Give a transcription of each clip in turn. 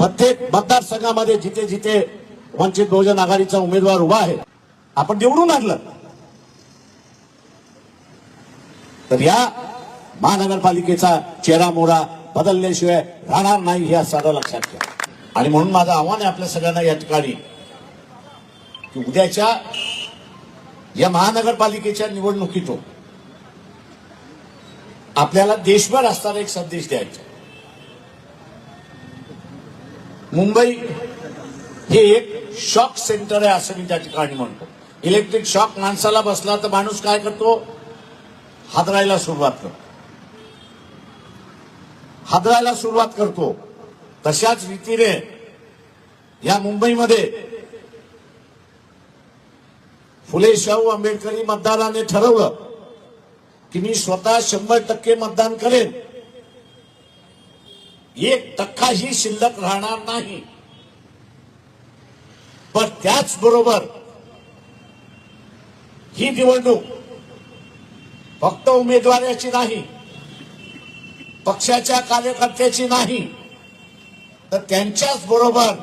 प्रत्येक मतदारसंघामध्ये जिथे जिथे वंचित बहुजन आघाडीचा उमेदवार उभा आहे आपण निवडून आणलं. तर या महानगरपालिकेचा चेहरा मोहरा बदलल्याशिवाय राहणार नाही हे सारं लक्षात घ्या आणि म्हणून माझं आव्हान आहे आपल्या सगळ्यांना या ठिकाणी की उद्याच्या या महानगरपालिकेच्या निवडणुकीतून आपल्याला देशभर असताना एक संदेश द्यायचा मुंबई हे एक शॉक सेंटर आहे असं मी त्या ठिकाणी म्हणतो. इलेक्ट्रिक शॉक माणसाला बसला तर माणूस काय करतो? हादरायला सुरुवात करतो. हादरायला सुरुवात करतो. तशाच रीतीने या मुंबईमध्ये फुले शाहू आंबेडकरी मतदाराने ठरवलं की मी स्वतः शंभर टक्के मतदान करेन. एक टक्काही शिल्लक राहणार नाही. पण त्याचबरोबर ही निवडणूक फक्त उमेदवाराची नाही पक्षाच्या कार्यकर्त्याची नाही तर त्यांच्याच बरोबर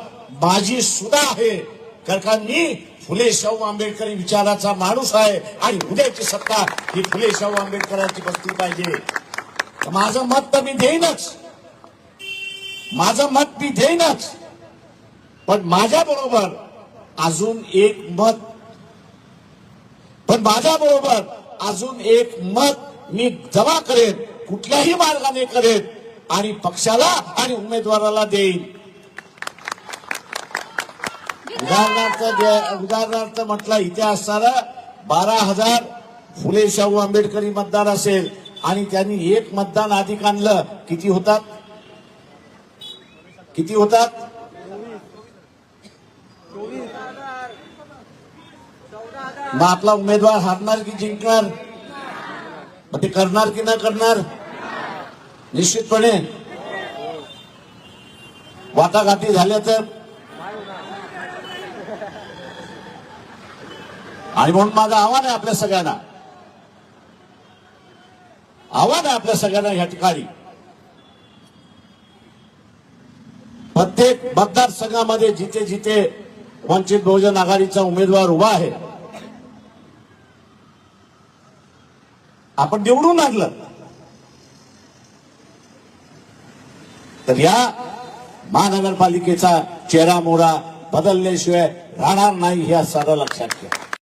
माझी सुद्धा आहे. कारण का मी फुले शाहू आंबेडकरी विचाराचा माणूस आहे आणि उद्याची सत्ता ही फुले शाहू आंबेडकरांची बसली पाहिजे. माझं मत तर मी देईनच. माझं मत मी देईनच. पण माझ्या बरोबर अजून एक मत. पण माझ्या बरोबर अजून एक मत मी जमा करेन कुठल्याही मार्गाने करेन आणि पक्षाला आणि उमेदवाराला देईन. उदाहरणार्थ उदाहरणार्थ म्हटलं इथे असणारा बारा हजार फुले शाहू आंबेडकरी मतदार असेल आणि त्यांनी एक मतदान अधिक आणलं किती होतात? किती होतात? मग आपला उमेदवार हारणार की जिंकणार? मग ते करणार की न करणार? निश्चितपणे. वाटाघाटी झाल्या तर? आणि म्हणून माझं आव्हान आहे आपल्या सगळ्यांना. आव्हान आहे आपल्या सगळ्यांना या ठिकाणी. प्रत्येक मतदारसंघामध्ये जिथे जिथे वंचित बहुजन आघाडीचा उमेदवार उभा आहे आपण निवडून आणलं. तर या महानगरपालिकेचा चेहरा मोहरा बदलल्याशिवाय राहणार नाही हे सारं लक्षात घ्या